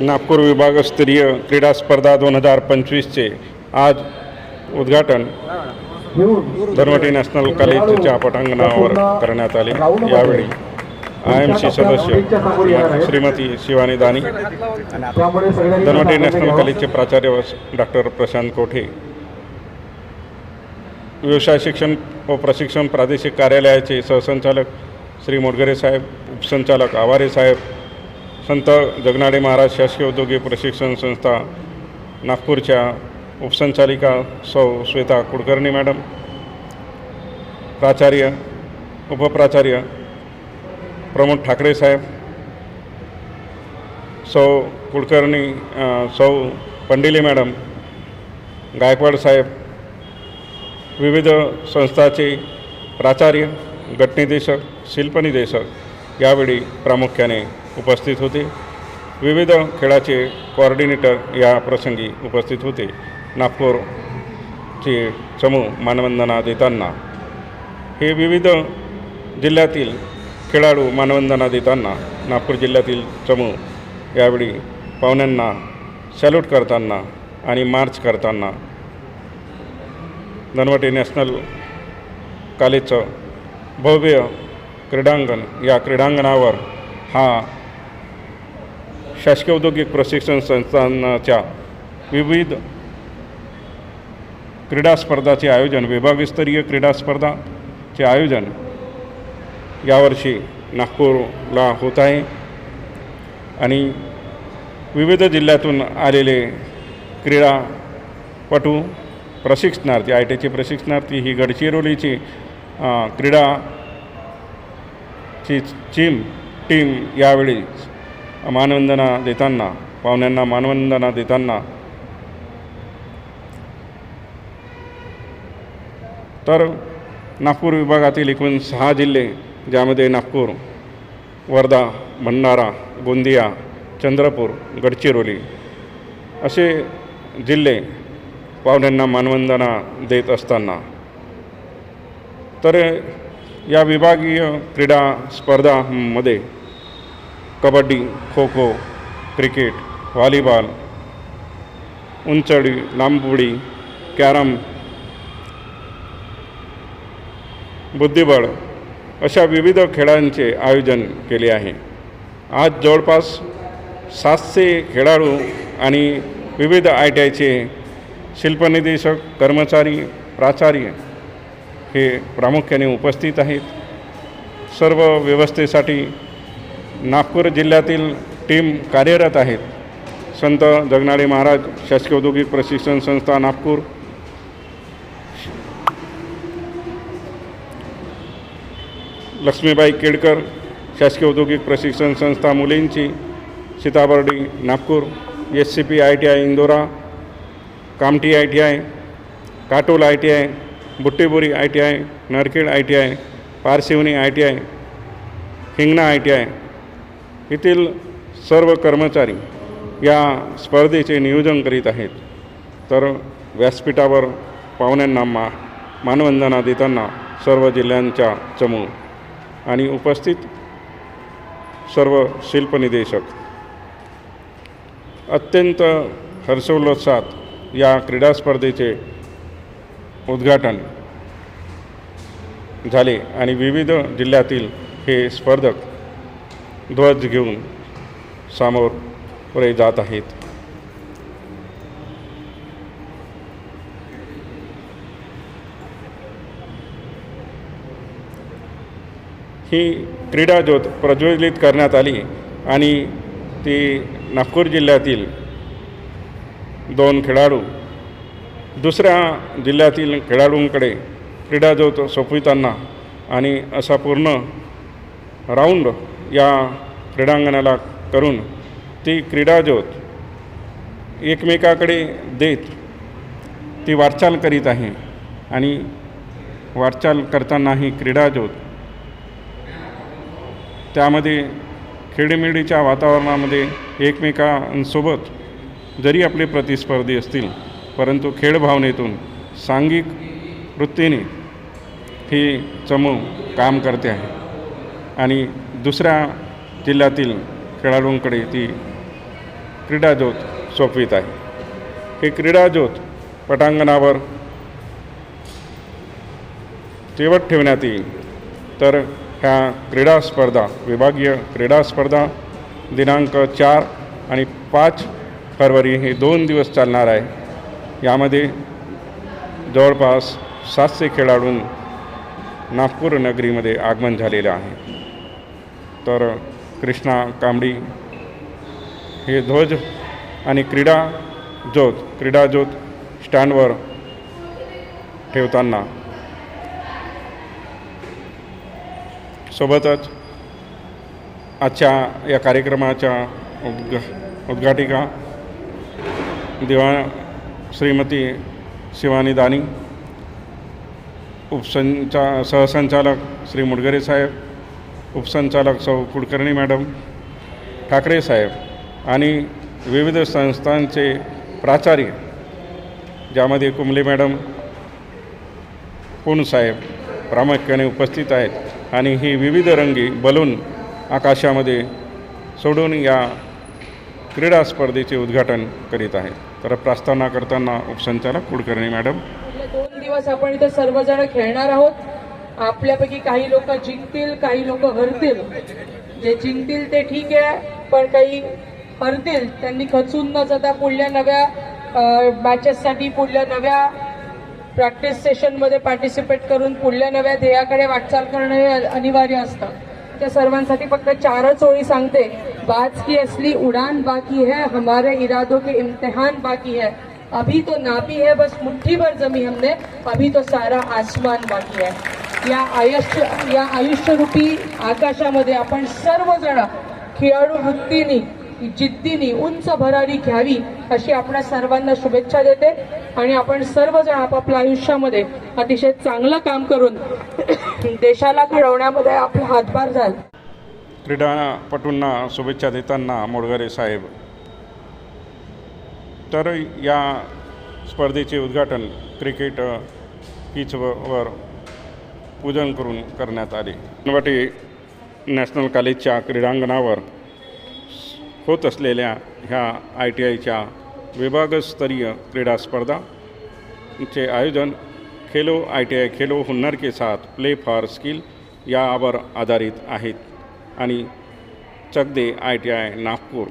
नागपूर विभागस्तरीय क्रीडा स्पर्धा दोन हजार पंचवीसचे आज उद्घाटन धर्मटी नॅशनल कॉलेजच्या पटांगणावर करण्यात आले. यावेळी आय एम सी सदस्य श्रीमती शिवानी दानी धर्मटी नॅशनल कॉलेजचे प्राचार्य डॉक्टर प्रशांत कोठे व्यवसाय शिक्षण व प्रशिक्षण प्रादेशिक कार्यालयाचे सहसंचालक श्री मोडगरे साहेब उपसंचालक आवारे साहेब संत जगनाडे महाराज शासकीय औद्योगिक प्रशिक्षण संस्था नागपूरच्या उपसंचालिका सौ श्वेता कुलकर्णी मॅडम प्राचार्य उपप्राचार्य प्रमोद ठाकरे साहेब सौ कुलकर्णी सौ पंडिले मॅडम गायकवाड साहेब विविध संस्थाचे प्राचार्य गटनिदेशक शिल्पनिदेशक यावेळी प्रामुख्याने उपस्थित होते. विविध खेळाचे कोऑर्डिनेटर या प्रसंगी उपस्थित होते. नागपूरचे चमू मानवंदना देताना. हे विविध जिल्ह्यातील खेळाडू मानवंदना देताना नागपूर जिल्ह्यातील चमू यावेळी पाहुण्यांना सॅल्यूट करताना आणि मार्च करताना धनवटे नॅशनल कॉलेजचं भव्य क्रीडांगण या क्रीडांगणावर हा शासकीय औद्योगिक प्रशिक्षण संस्थांच्या विविध क्रीडा स्पर्धाचे आयोजन विभागस्तरीय क्रीडा स्पर्धाचे आयोजन यावर्षी नागपूरला होत आहे. आणि विविध जिल्ह्यातून आलेले क्रीडापटू प्रशिक्षणार्थी आय टीचे प्रशिक्षणार्थी ही गडचिरोलीची क्रीडा ची चीम टीम यावेळी मानवंदना देताना पाहुण्यांना मानवंदना देताना. तर नागपूर विभागातील एकूण सहा जिल्हे ज्यामध्ये नागपूर वर्धा भंडारा गोंदिया चंद्रपूर गडचिरोली असे जिल्हे पाहुण्यांना मानवंदना देत असताना. तर या विभागीय क्रीडा स्पर्धामध्ये कबड्डी खो खो क्रिकेट व्हॉलीबॉल उंचडी लांबउडी कॅरम बुद्धिबळ अशा विविध खेळांचे आयोजन केले आहे. आज जवळपास सातशे खेळाडू आणि विविध आय टी आयचे शिल्पनिदेशक कर्मचारी प्राचार्य हे प्रामुख्याने उपस्थित आहेत. सर्व व्यवस्थेसाठी नागपूर जिल्ह्यातील टीम कार्यरत आहेत. संत जगनाडे महाराज शासकीय औद्योगिक प्रशिक्षण संस्था नागपूर. लक्ष्मीबाई केडकर शासकीय औद्योगिक प्रशिक्षण संस्था मुलींची. Sitabardi Nagpur. S C P I T I Indora. Kamthi I T I Katol I T I Butibori I T I Narkhed I T I Parshivni I T I Hingna I T I येथील सर्व कर्मचारी या स्पर्धेचे नियोजन करीत आहेत. तर व्यासपीठावर पाहुण्यांना मा मानवंदना देताना सर्व जिल्ह्यांच्या चमू आणि उपस्थित सर्व शिल्पनिदेशक अत्यंत हर्षोल्लासात या क्रीडा स्पर्धेचे उद्घाटन झाले आणि विविध जिल्ह्यातील हे स्पर्धक ध्वज घेऊन सामोर पुढे जात आहेत. ही क्रीडा ज्योत प्रज्वलित करण्यात आली आणि ती नागपूर जिल्ह्यातील दोन खेळाडू दुसऱ्या जिल्ह्यातील खेळाडूंकडे क्रीडा ज्योत सोपविताना आणि असा पूर्ण राऊंड या क्रीडांगणाला करून ती क्रीडा ज्योत एकमेकाकडे देत ती वाटचाल करीत आहे आणि वाटचाल करताना ही क्रीडा ज्योत त्यामध्ये खेळीमेळीच्या वातावरणामध्ये एकमेकांसोबत जरी आपले प्रतिस्पर्धी असतील परंतु खेळ भावनेतून सांघिक वृत्तीने ही चमू काम करते आहे. आणि दुसऱ्या जिल्ह्यातील खेळाडूंकडे ती क्रीडाज्योत सोपवित आहे. हे क्रीडाज्योत पटांगणावर तेवत ठेवण्यात येईल तर ह्या क्रीडा स्पर्धा विभागीय क्रीडा स्पर्धा दिनांक चार आणि पाच फरवरी हे दोन दिवस चालणार आहे. यामध्ये जवळपास सातशे खेळाडू नागपूर नगरीमध्ये आगमन झालेलं आहे. तर कृष्णा कांबडी हे ध्वज आणि क्रीडा ज्योत क्रीडा ज्योत स्टँडवर ठेवताना सोबतच आजच्या या कार्यक्रमाच्या उद्घ उद्घाटिका दिवा श्रीमती शिवानी दानी उपसंचा सहसंचालक श्री मुडगरे साहेब उपसंचालक सौ कुलकर्णी मॅडम ठाकरे साहेब आणि विविध संस्थांचे प्राचार्य ज्यामध्ये कुंबले मॅडम पूर्ण साहेब प्रामुख्याने उपस्थित आहेत आणि ही विविध रंगी बलून आकाशामध्ये सोडून या क्रीडा स्पर्धेचे उद्घाटन करीत आहेत. तर प्रार्थना करताना उपसंचालक कुलकर्णी मॅडम. दोन दिवस आपण इथे सर्वजण खेळणार आहोत. आपल्यापैकी काही लोक जिंकतील काही लोक हरतील. जे जिंकतील ते ठीक आहे पण काही हरतील त्यांनी खचून न जाता पुढल्या नव्या मॅचेससाठी पुढल्या नव्या प्रॅक्टिस सेशनमध्ये पार्टिसिपेट करून पुढल्या नव्या ध्येयाकडे वाटचाल करणं हे अनिवार्य असतं. त्या सर्वांसाठी फक्त चारच ओळी सांगते. बाज की असली उडान बाकी है हमारे इरादों के इम्तिहान बाकी है। अभी तो नापी है बस मुट्ठी भर जमी हमने अभी तो सारा आसमान बाकी है। या आयुष्य या आयुष्यरूपी आकाशामध्ये आपण सर्वजण खेळाडू वृत्तीने जिद्दीने उंच भरारी घ्यावी अशी आपण सर्वांना शुभेच्छा देते आणि आपण सर्वजण आपापल्या आयुष्यामध्ये अतिशय चांगलं काम करून देशाला घडवण्यामध्ये आपला हातभार झाला. क्रीडापटूंना शुभेच्छा देताना मोडगरे साहेब. तर या स्पर्धेचे उद्घाटन क्रिकेट पिचवर पूजन करून करण्यात आले. नवाटे नॅशनल कॉलेजच्या क्रीडांगणावर होत असलेल्या ह्या आय टी आयच्या विभागस्तरीय क्रीडा स्पर्धाचे आयोजन खेलो आय टी आय खेलो हुन्नर के साथ प्ले फॉर स्किल यावर आधारित आहेत. आणि Chak De I T I Nagpur.